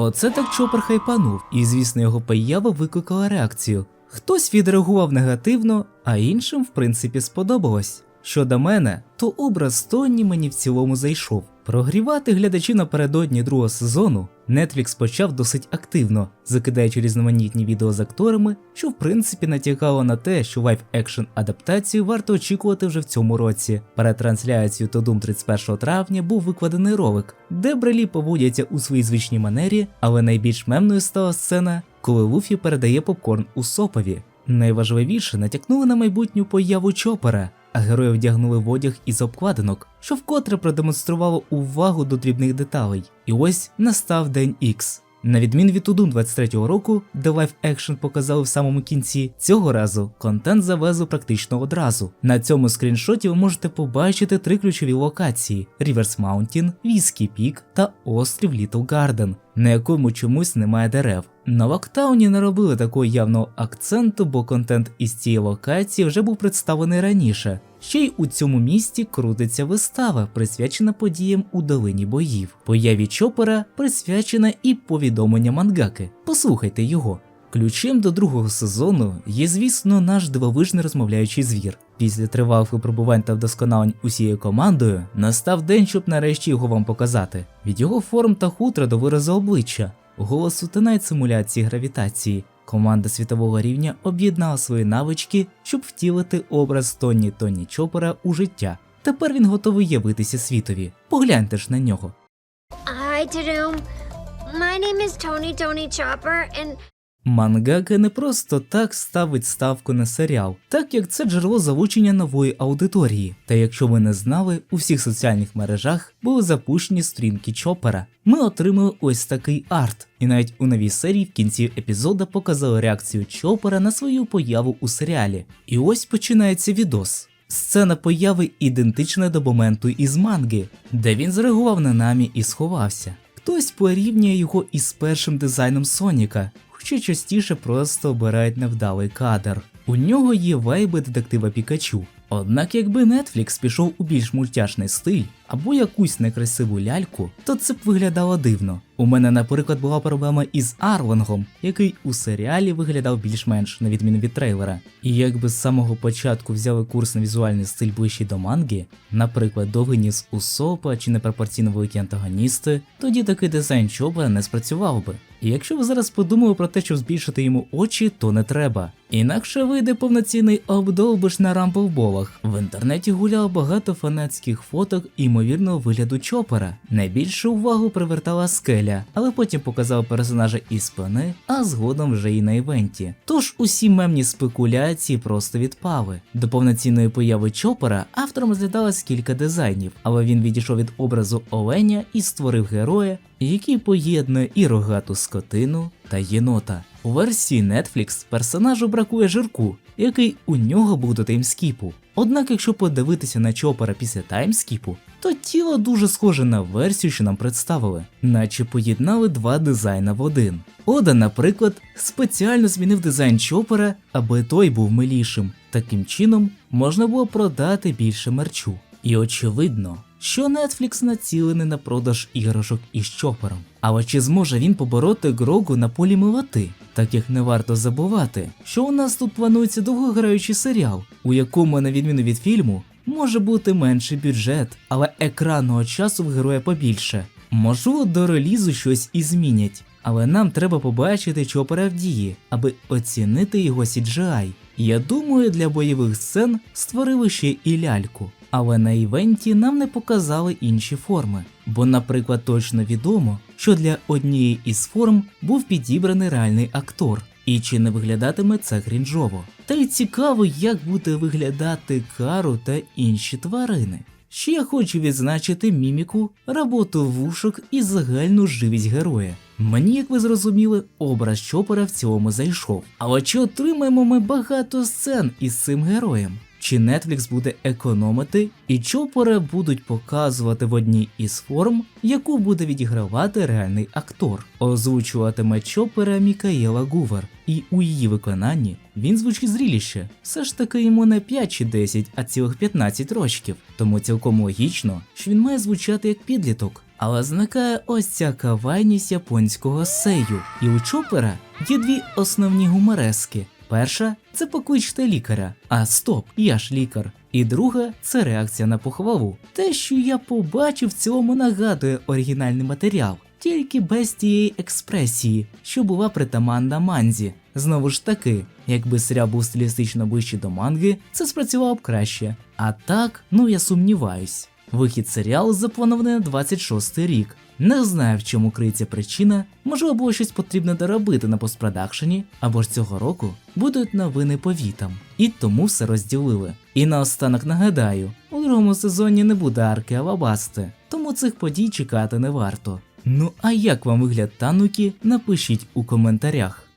Оце так чопер хайпанув, і звісно його поява викликала реакцію. Хтось відреагував негативно, а іншим, в принципі, сподобалось. Щодо мене, то образ Тоні мені в цілому зайшов. Прогрівати глядачі напередодні другого сезону Netflix почав досить активно, закидаючи різноманітні відео з акторами, що в принципі натякало на те, що лайв екшн адаптацію варто очікувати вже в цьому році. Перед трансляцією Тодум 31 травня був викладений ролик, де брелі поводяться у своїй звичній манері, але найбільш мемною стала сцена, коли Луфі передає попкорн у сопові. Найважливіше натякнули на майбутню появу Чопера, а герої вдягнули в одяг із обкладинок, що вкотре продемонструвало увагу до дрібних деталей. І ось настав день Ікс. На відміну від Удун 23-го року, де лайф екшн показали в самому кінці, цього разу контент завезли практично одразу. На цьому скріншоті ви можете побачити три ключові локації: Ріверс Маунтін, Віскі Пік та острів Літл Гарден, на якому чомусь немає дерев. На Локтауні не робили такого явного акценту, бо контент із цієї локації вже був представлений раніше. Ще й у цьому місті крутиться вистава, присвячена подіям у долині боїв. Появі Чопера присвячена і повідомлення мангаки. Послухайте його. Ключем до другого сезону є, звісно, наш дивовижний розмовляючий звір. Після тривалих випробувань та вдосконалень усією командою настав день, щоб нарешті його вам показати. Від його форм та хутра до виразу обличчя, голосу та навіть симуляції гравітації. Команда світового рівня об'єднала свої навички, щоб втілити образ Тоні Тоні Чопера у життя. Тепер він готовий явитися світові. Погляньте ж на нього. Hi. My name is Tony Tony Chopper, and Мангака не просто так ставить ставку на серіал, так як це джерело залучення нової аудиторії. Та якщо ви не знали, у всіх соціальних мережах були запущені сторінки Чопера. Ми отримали ось такий арт, і навіть у новій серії в кінці епізода показали реакцію Чопера на свою появу у серіалі. І ось починається відос. Сцена появи ідентична до моменту із манги, де він зреагував на намі і сховався. Хтось порівнює його із першим дизайном Соніка, хоча частіше просто обирають невдалий кадр. У нього є вайби детектива Пікачу. Однак, якби Netflix пішов у більш мультяшний стиль або якусь некрасиву ляльку, то це б виглядало дивно. У мене, наприклад, була проблема із Арлингом, який у серіалі виглядав більш-менш на відміну від трейлера. І якби з самого початку взяли курс на візуальний стиль ближчий до манги, наприклад, довгий ніс у сопа чи непропорційно великі антагоністи, тоді такий дизайн Чопера не спрацював би. І якщо ви зараз подумали про те, щоб збільшити йому очі, то не треба. Інакше вийде повноцінний обдовбиш на рамплболах. В інтернеті гуляло багато фанатських фоток імовірного вигляду Чопера. Найбільшу увагу привертала скеля, але потім показав персонажа із спини, а згодом вже і на івенті. Тож усі мемні спекуляції просто відпали. До повноцінної появи Чопера автором розглядалось кілька дизайнів, але він відійшов від образу Оленя і створив героя, який поєднує і рогату скотину та єнота. У версії Netflix персонажу бракує жирку, який у нього був до таймскіпу. Однак, якщо подивитися на Чопера після таймскіпу, то тіло дуже схоже на версію, що нам представили, наче поєднали два дизайна в один. Ода, наприклад, спеціально змінив дизайн Чопера, аби той був милішим. Таким чином можна було продати більше мерчу. І очевидно, що Netflix націлений на продаж іграшок із Чопером. Але чи зможе він побороти Грогу на полі милоти? Так як не варто забувати, що у нас тут планується довгограючий серіал, у якому, на відміну від фільму, може бути менший бюджет, але екранного часу в героя побільше. Можливо, до релізу щось і змінять, але нам треба побачити Чопера в дії, аби оцінити його CGI. Я думаю, для бойових сцен створили ще і ляльку. Але на івенті нам не показали інші форми, бо, наприклад, точно відомо, що для однієї із форм був підібраний реальний актор, і чи не виглядатиме це крінжово. Та й цікаво, як буде виглядати кару та інші тварини. Ще я хочу відзначити міміку, роботу вушок і загальну живість героя. Мені, як ви зрозуміли, образ Чопера в цілому зайшов. Але чи отримаємо ми багато сцен із цим героєм? Чи Netflix буде економити, і Чопера будуть показувати в одній із форм, яку буде відігравати реальний актор. Озвучуватиме Чопера Мікаєла Гувер, і у її виконанні він звучить зріліше. Все ж таки йому не 5 чи 10, а цілих 15 років. Тому цілком логічно, що він має звучати як підліток. Але зникає ось ця кавайність японського сею, і у Чопера є дві основні гуморески. Перша це покличте лікаря, а стоп, я ж лікар. І друга це реакція на похвалу. Те, що я побачив, в цілому нагадує оригінальний матеріал, тільки без тієї експресії, що була притаманна манзі. Знову ж таки, якби серіал був стилістично ближче до манги, це спрацювало б краще. А так, ну я сумніваюсь. Вихід серіалу запланований на 26 рік. Не знаю, в чому криється причина, можливо, було щось потрібно доробити на постпродакшені, або ж цього року будуть новини по вітам. І тому все розділили. І наостанок нагадаю, у другому сезоні не буде арки Алабасти, тому цих подій чекати не варто. Ну а як вам вигляд Танукі, напишіть у коментарях.